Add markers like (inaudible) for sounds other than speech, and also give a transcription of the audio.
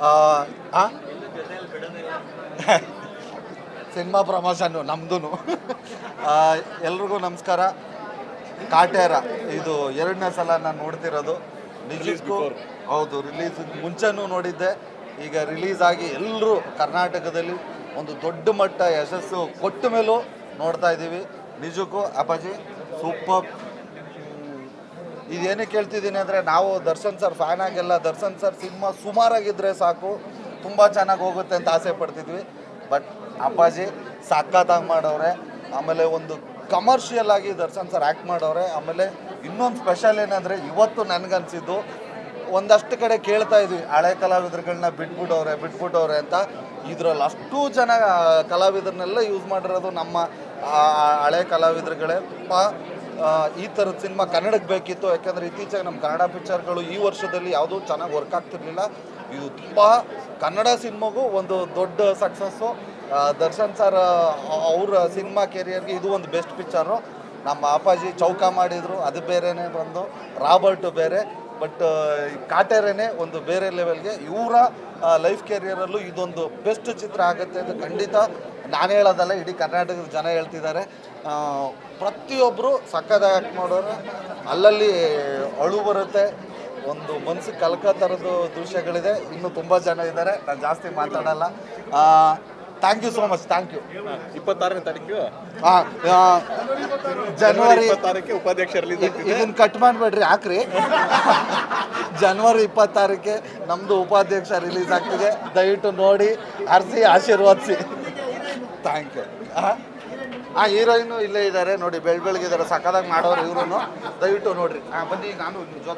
(laughs) Cinema promotion ನಮ್ದು (laughs) ಎಲ್ರಿಗೂ ನಮಸ್ಕಾರ. ಕಾಟೇರ ಇದು ಎರಡನೇ ಸಲ ನಾನು ನೋಡ್ತಿರೋದು. ನಿಜಕ್ಕೂ ಹೌದು ರಿಲೀಸ್ ಮುಂಚೆನೂ ನೋಡಿದ್ದೆ. ಈಗ ರಿಲೀಸ್ ಆಗಿ ಎಲ್ಲರೂ ಕರ್ನಾಟಕದಲ್ಲಿ ಒಂದು ದೊಡ್ಡ ಮಟ್ಟ ಯಶಸ್ಸು ಕೊಟ್ಟ ಮೇಲೂ ನೋಡ್ತಾ ಇದ್ದೀವಿ. ನಿಜಕ್ಕೂ ಅಪ್ಪಾಜಿ ಸೂಪರ್. ಇದೇನಕ್ಕೆ ಕೇಳ್ತಿದ್ದೀನಿ ಅಂದರೆ ನಾವು ದರ್ಶನ್ ಸರ್ ಫ್ಯಾನ್ ಆಗಿಲ್ಲ. ದರ್ಶನ್ ಸರ್ ಸಿನಿಮಾ ಸುಮಾರಾಗಿದ್ದರೆ ಸಾಕು. ತುಂಬ ಚೆನ್ನಾಗಿ ಹೋಗುತ್ತೆ ಅಂತ ಆಸೆ ಪಡ್ತಿದ್ವಿ. ಬಟ್ ಅಪ್ಪಾಜಿ ಸಖತ್ತಾಗಿ ಮಾಡವ್ರೆ. ಆಮೇಲೆ ಒಂದು ಕಮರ್ಷಿಯಲ್ ಆಗಿ ದರ್ಶನ್ ಸರ್ ಆ್ಯಕ್ಟ್ ಮಾಡವ್ರೆ. ಆಮೇಲೆ ಇನ್ನೊಂದು ಸ್ಪೆಷಲ್ ಏನಂದರೆ ಇವತ್ತು ನನಗನ್ಸಿದ್ದು ಒಂದಷ್ಟು ಕಡೆ ಕೇಳ್ತಾ ಇದ್ವಿ. ಹಳೆ ಕಲಾವಿದರುಗಳನ್ನ ಬಿಟ್ಬಿಟ್ಟವ್ರೆ ಬಿಟ್ಬಿಟ್ಟವ್ರೆ ಅಂತ. ಇದರಲ್ಲಿ ಅಷ್ಟು ಜನ ಕಲಾವಿದರನ್ನೆಲ್ಲ ಯೂಸ್ ಮಾಡಿರೋದು ನಮ್ಮ ಹಳೆ ಕಲಾವಿದರುಗಳೇ. ಈ ಥರದ ಸಿನಿಮಾ ಕನ್ನಡಕ್ಕೆ ಬೇಕಿತ್ತು, ಯಾಕಂದರೆ ಇತ್ತೀಚೆಗೆ ನಮ್ಮ ಕನ್ನಡ ಪಿಕ್ಚರ್ಗಳು ಈ ವರ್ಷದಲ್ಲಿ ಯಾವುದೂ ಚೆನ್ನಾಗಿ ವರ್ಕ್ ಆಗ್ತಿರಲಿಲ್ಲ. ಇದು ತುಂಬ ಕನ್ನಡ ಸಿನಿಮಾಗೂ ಒಂದು ದೊಡ್ಡ ಸಕ್ಸಸ್ಸು ದರ್ಶನ್ ಸರ್ ಅವರ ಸಿನಿಮಾ ಕೆರಿಯರ್ಗೆ ಇದು ಒಂದು ಬೆಸ್ಟ್ ಪಿಕ್ಚರು ನಮ್ಮ ಅಪ್ಪಾಜಿ ಚೌಕ ಮಾಡಿದರು, ಅದು ಬೇರೆನೇ ಬಂದು. ರಾಬರ್ಟು ಬೇರೆ. ಬಟ್ ಕಾಟೇರೇನೆ ಒಂದು ಬೇರೆ ಲೆವೆಲ್ಗೆ ಇವರ ಲೈಫ್ ಕೆರಿಯರಲ್ಲೂ ಇದೊಂದು ಬೆಸ್ಟ್ ಚಿತ್ರ ಆಗುತ್ತೆ ಅಂತ ಖಂಡಿತ ನಾನು ಹೇಳೋದಲ್ಲ, ಇಡೀ ಕರ್ನಾಟಕದ ಜನ ಹೇಳ್ತಿದ್ದಾರೆ. ಪ್ರತಿಯೊಬ್ಬರು ಸಕ್ಕದ ಆ್ಯಕ್ಟ್ ಮಾಡೋರು, ಅಲ್ಲಲ್ಲಿ ಅಳು ಬರುತ್ತೆ, ಒಂದು ಮನಸ್ಸು ಕಲ್ಕ ಥರದ್ದು ದೃಶ್ಯಗಳಿದೆ, ಇನ್ನೂ ತುಂಬ ಜನ ಇದ್ದಾರೆ, ನಾನು ಜಾಸ್ತಿ ಮಾತಾಡಲ್ಲ. Thank you so much thank you ಇಪ್ಪತ್ತಾರನೇ ತಾರೀಕು? ಜನವರಿ ಇಪ್ಪತ್ತಾರಕ್ಕೆ ಉಪಾಧ್ಯಕ್ಷ ರಿಲೀಸ್ ಆಗ್ತಿದೆ ಇದನ್ನ ಕಟ್ ಮಾಡಬೇಡ್ರಿ ಹಾಕ್ರಿ. ಜನವರಿ ಇಪ್ಪತ್ತಾರಕ್ಕೆ ನಮ್ಮದು ಉಪಾಧ್ಯಕ್ಷ ರಿಲೀಸ್ ಆಗ್ತಿದೆ. ದಯವಿಟ್ಟು ನೋಡಿ ಹರಿಸಿ ಆಶೀರ್ವಾದಿಸಿ. ಥ್ಯಾಂಕ್ ಯು ಆ ಹೀರೋಯಿನು ಇಲ್ಲೇ ಇದ್ದಾರೆ ನೋಡಿ ಬೆಳ್ ಇದ್ದಾರೆ ಸಕ್ಕದಾಗಿ ಮಾಡೋರು ಇವರು ದಯವಿಟ್ಟು ನೋಡ್ರಿ. ಹಾಂ ಬನ್ನಿ ನಾನು ಜೊತೆ